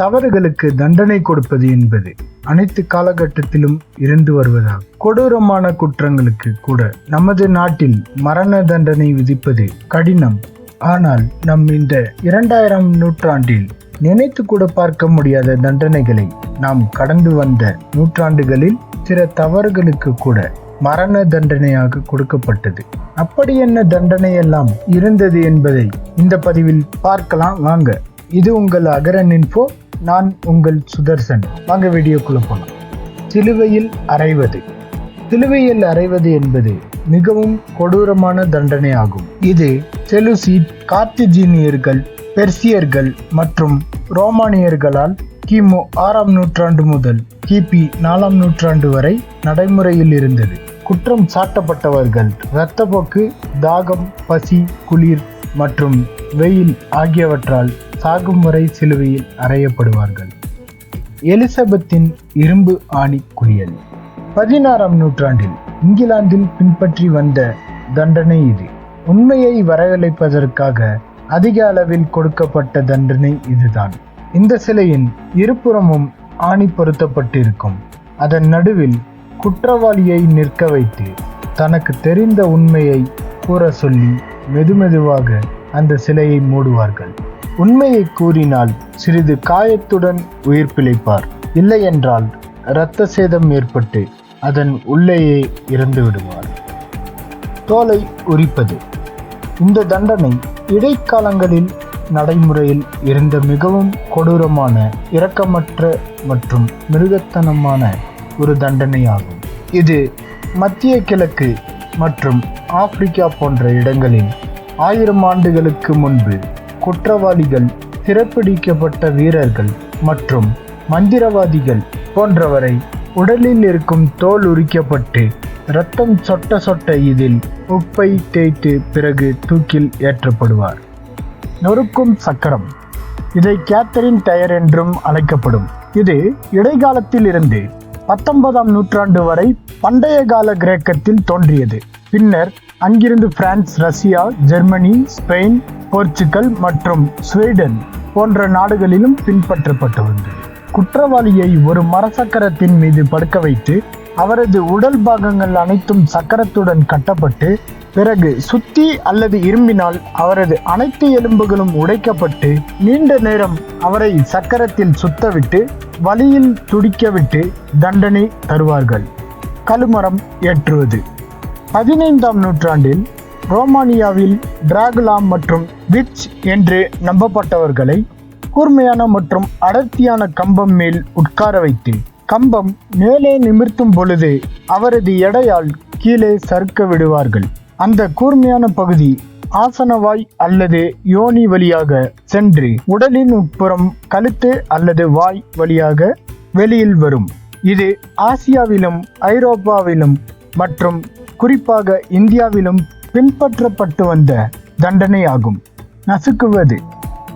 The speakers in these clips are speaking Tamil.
தவறுகளுக்கு தண்டனை கொடுப்பது என்பது அனைத்து காலகட்டத்திலும் இருந்து வருவதாக கொடூரமான குற்றங்களுக்கு கூட நமது நாட்டில் மரண தண்டனை விதிப்பது கடினம். ஆனால் நம் இந்த இரண்டாயிரம் நூற்றாண்டில் நினைத்து கூட பார்க்க முடியாத தண்டனைகளை நாம் கடந்து வந்த நூற்றாண்டுகளில் சில தவறுகளுக்கு கூட மரண தண்டனையாக கொடுக்கப்பட்டது. அப்படி என்ன தண்டனை எல்லாம் இருந்தது என்பதை இந்த பதிவில் பார்க்கலாம். வாங்க இது உங்கள் அகரன் இன்ஃபோ. நான் உங்கள் சுதர்சன். வாங்க வீடியோக்குள்ள போலாம். சிலுவையில் அறைவது சிலுவையில் அறைவது என்பது மிகவும் கொடூரமான தண்டனை ஆகும் இது செலுசிட் கார்த்திஜீனியர்கள் பெர்சியர்கள் மற்றும் ரோமானியர்களால் கிமு ஆறாம் நூற்றாண்டு முதல் கிபி நாலாம் நூற்றாண்டு வரை நடைமுறையில் இருந்தது. குற்றம் சாட்டப்பட்டவர்கள் இரத்தப்போக்கு தாகம் பசி குளிர் மற்றும் வெயில் ஆகியவற்றால் சாகும் வரை சிலுவையில் அறையப்படுவார்கள். எலிசபெத்தின் இரும்பு ஆணி குளியல். பதினாறாம் நூற்றாண்டில் இங்கிலாந்தில் பின்பற்றி வந்த தண்டனை இது. உண்மையை வரவழைப்பதற்காக அதிக அளவில் கொடுக்கப்பட்ட தண்டனை இதுதான். இந்த சிலையின் இருபுறமும் ஆணி பொருத்தப்பட்டிருக்கும். அதன் நடுவில் குற்றவாளியை நிற்க வைத்து தனக்கு தெரிந்த உண்மையை கூற சொல்லி மெதுமெதுவாக அந்த சிலையை மூடுவார்கள். உண்மையை கூறினால் சிறிது காயத்துடன் உயிர் பிழைப்பார். இல்லையென்றால் இரத்த சேதம் ஏற்பட்டு அதன் உள்ளேயே இறந்து விடுவார். தோலை உரிப்பது. இந்த தண்டனை இடைக்காலங்களில் நடைமுறையில் இருந்த மிகவும் கொடூரமான இரக்கமற்ற மற்றும் மிருகத்தனமான ஒரு தண்டனையாகும். இது மத்திய கிழக்கு மற்றும் ஆப்பிரிக்கா போன்ற இடங்களில் ஆயிரம் ஆண்டுகளுக்கு முன்பு குற்றவாளிகள் சிறப்பிடிக்கப்பட்ட வீரர்கள் மற்றும் மந்திரவாதிகள் போன்றவரை உடலில் இருக்கும் தோல் உரிக்கப்பட்டு இரத்தம் சொட்ட சொட்ட இதில் உப்பை தேய்த்து பிறகு தூக்கில் ஏற்றப்படுவார். நொறுக்கும் சக்கரம். இதை கேத்தரின் டயர் என்றும் அழைக்கப்படும். இது இடைக்காலத்தில் இருந்து பத்தொன்பதாம் நூற்றாண்டு வரை பண்டைய கால கிரேக்கத்தில் தோன்றியது. பின்னர் அங்கிருந்து France Russia Germany Spain Portugal மற்றும் ஸ்வீடன் போன்ற நாடுகளிலும் பின்பற்றப்பட்டுள்ளது குற்றவாளியை ஒரு மரசக்கரத்தின் மீது படுக்க வைத்து அவரது உடல் பாகங்கள் அனைத்தும் சக்கரத்துடன் கட்டப்பட்டு பிறகு சுத்தி அல்லது இரும்பினால் அவரது அனைத்து எலும்புகளும் உடைக்கப்பட்டு நீண்ட நேரம் அவரை சக்கரத்தில் சுத்தவிட்டு வலியில் துடிக்கவிட்டு தண்டனை தருவார்கள். கழுமரம் ஏற்றுவது. பதினைந்தாம் நூற்றாண்டில் ரோமானியாவில் டிராகுலா மற்றும் விட்ச் என்று நம்பப்பட்டவர்களை கூர்மையான மற்றும் அடர்த்தியான கம்பம் மேல் உட்கார வைத்து கம்பம் மேலே நிமிர்த்தும் பொழுது அவரது எடையால் கீழே சறுக்க விடுவார்கள். அந்த கூர்மையான பகுதி ஆசனவாய் அல்லது யோனி வழியாக சென்று உடலின் உட்புறம் கழுத்து அல்லது வாய் வழியாக வெளியில் வரும். இது ஆசியாவிலும் ஐரோப்பாவிலும் மற்றும் குறிப்பாக இந்தியாவிலும் பின்பற்றப்பட்டு வந்த தண்டனையாகும். நசுக்குவது.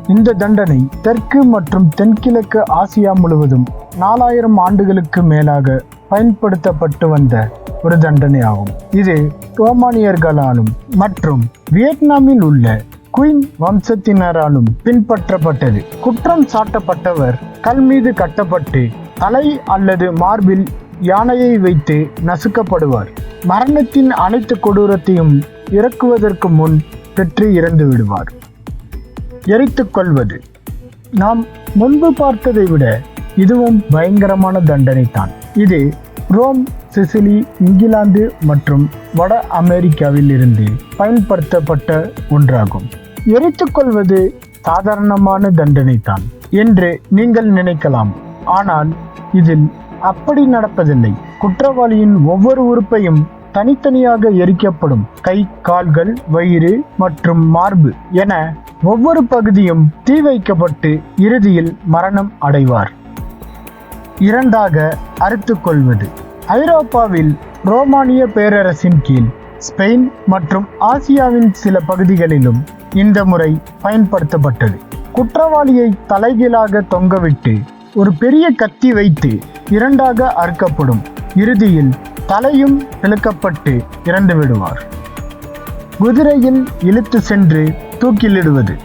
இந்த தண்டனை தெற்கு மற்றும் தென்கிழக்கு ஆசியா முழுவதும் நாலாயிரம் ஆண்டுகளுக்கு மேலாக பயன்படுத்தப்பட்டு வந்த ஒரு தண்டனை ஆகும் இது ரோமானியர்களாலும் மற்றும் வியட்நாமில் உள்ள குயின் வம்சத்தினராலும் பின்பற்றப்பட்டது. குற்றம் சாட்டப்பட்டவர் கல் மீது கட்டப்பட்டு தலை அல்லது மார்பில் யானையை வைத்து நசுக்கப்படுவார். மரணத்தின் அனைத்து கொடூரத்தையும் இறக்குவதற்கு முன் பெற்று இறந்து விடுவார். எரித்துக் கொள்வது. நாம் முன்பு பார்த்ததை விட இதுவும் பயங்கரமான தண்டனை தான் இது ரோம் சிசிலி இங்கிலாந்து மற்றும் வட அமெரிக்காவில் இருந்து பயன்படுத்தப்பட்ட ஒன்றாகும். எரித்துக்கொள்வது சாதாரணமான தண்டனை தான் என்று நீங்கள் நினைக்கலாம். ஆனால் இதில் அப்படி நடப்பதில்லை. குற்றவாளியின் ஒவ்வொரு உறுப்பையும் தனித்தனியாக எரிக்கப்படும். கை கால்கள் வயிறு மற்றும் மார்பு என ஒவ்வொரு பகுதியும் தீ வைக்கப்பட்டு இறுதியில் மரணம் அடைவார். இரண்டாக அறுத்துக்கொள்வது ஐரோப்பாவில் ரோமானிய பேரரசின் கீழ் ஸ்பெயின் மற்றும் ஆசியாவின் சில பகுதிகளிலும் இந்த முறை பயன்படுத்தப்பட்டது. குற்றவாளியை தலைகீழாக தொங்கவிட்டு ஒரு பெரிய கத்தி வைத்து இரண்டாக அறுக்கப்படும். இறுதியில் தலையும் இழுக்கப்பட்டு இறந்து விடுவார். குதிரையில் இழுத்து சென்று தூக்கிலிடுவது.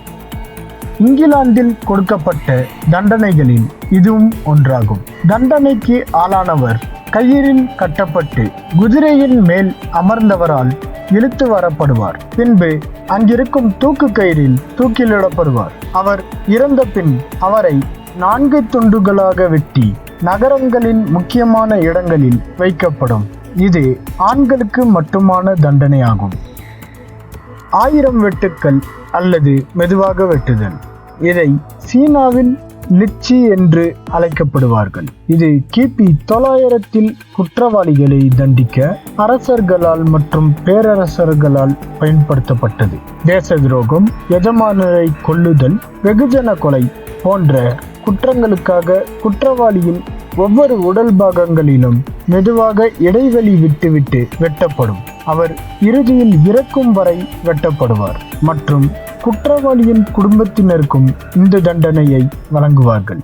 இங்கிலாந்தில் கொடுக்கப்பட்ட தண்டனைகளில் இதுவும் ஒன்றாகும். தண்டனைக்கு ஆளானவர் கயிறில் கட்டப்பட்டு குதிரையின் மேல் அமர்ந்தவரால் இழுத்து வரப்படுவார். பின்பு அங்கிருக்கும் தூக்கு கயிறில் தூக்கிலிடப்படுவார். அவர் இறந்த பின் அவரை நான்கு துண்டுகளாக வெட்டி நகரங்களின் முக்கியமான இடங்களில் வைக்கப்படும். இது ஆண்களுக்கு மட்டுமான தண்டனையாகும். ஆயிரம் வெட்டுக்கள் அல்லது மெதுவாக வெட்டுதல். இதை சீனாவில் லிச்சி என்று அழைக்கப்படுவார்கள். இது கிபி தொள்ளாயிரத்தில் குற்றவாளிகளை தண்டிக்க அரசர்களால் மற்றும் பேரரசர்களால் பயன்படுத்தப்பட்டது. தேச துரோகம் எஜமானரை கொல்லுதல் வெகுஜன கொலை போன்ற குற்றங்களுக்காக குற்றவாளியின் ஒவ்வொரு உடல் பாகங்களிலும் மெதுவாக இடைவெளி விட்டுவிட்டு வெட்டப்படும். அவர் இறுதியில் இறக்கும் வரை வெட்டப்படுவார். மற்றும் குற்றவாளியின் குடும்பத்தினருக்கும் இந்த தண்டனையை வழங்குவார்கள்.